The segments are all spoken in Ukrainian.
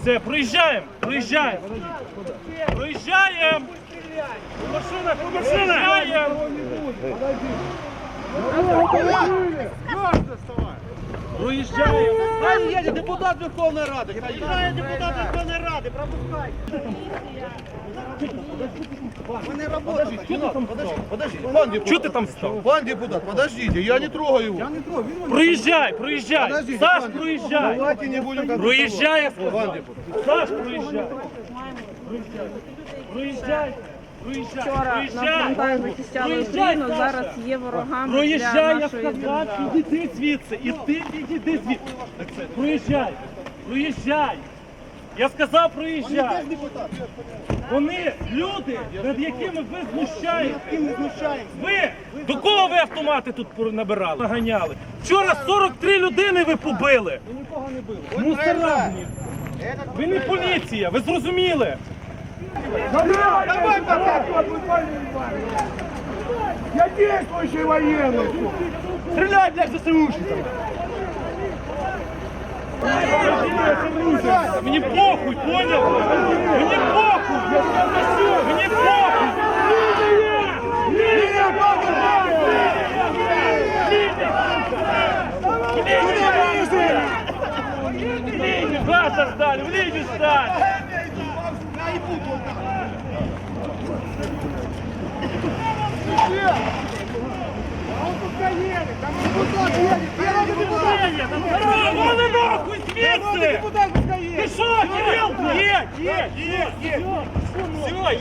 Все, проїжджаємо, проїжджаємо. Проїжджаємо. Машина, машина. Проїжджаємо. Хай їде депутат Верховної Ради. Хай їде. Проїжджає депутат Верховної Ради, пропускай. Вони работають. Подожди, подожди. Пан депутат. Чого ти там став? Пан депутат, подождите, я не трогаю его. Проїжджай, проїжджай. Подождите, Саш, пан- проїжджай. Давайте не будем как Проїжджай, я Пан депутат. Саш, проїжджай. Проїжджай. Проїжджай. Проїжджай. Вчора на фронтах захищали Україну, зараз є ворогами для Проїжджай, я нашої сказав, держави. іди звідси, і ти іди звідси. Проїжджай, проїжджай. Я сказав, проїжджай. Вони люди, над якими ви знущаєтесь. Ви до кого ви автомати тут набирали? Наганяли. Вчора 43 людини ви побили. Мусора. Ви не поліція, ви зрозуміли? Давай пока Я действующий военный. Стреляй, блядь, ЗСУшников. Мені похуй, понял? Мені похуй! Мені похуй! Линия Гата ждали, в линию стань!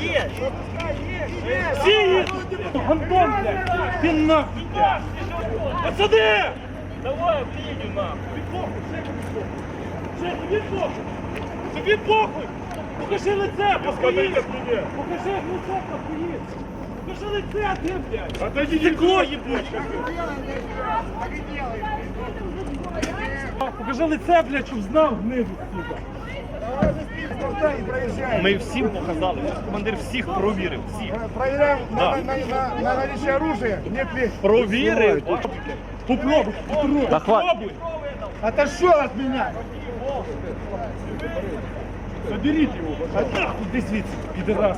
Є! Все! Посади! Давай, похуй! Тобі похуй! Покажи лице, поскоїть! Покажи лице, поскоїть! Покажи лице, ти, блядь! Отойди, дікло, їбуче! Покажи лице, блядь, щоб знав гниду, сука! Ми всім показали, командир всіх провірив, всіх. Проверяем Да. на, на, на, на наличие оружия. Нет ли? Провірив. Попробуй, попробуй. Попробуй. Отошел от меня. Заберіть його. А нахуй звідси, підерас.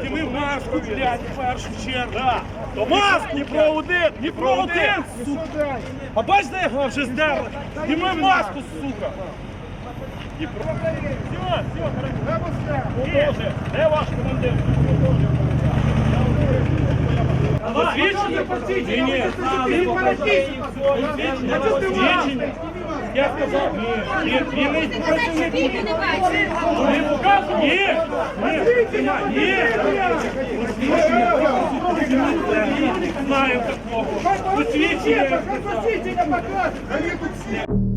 Зніми маску, блядь, в першу чергу. Да. То маску, не про один, не про один, сука. А бач, де його вже здерли? Зніми маску, сука. Не про... Все, все, де ваш командир? Посвідчення? Ні, ні, посвідчення. Посвідчення. Я сказав, ні, ні, ні, не. Не. Ні, ні, ні. Знаю такого. Посвідчення. Посмотрите, показывай.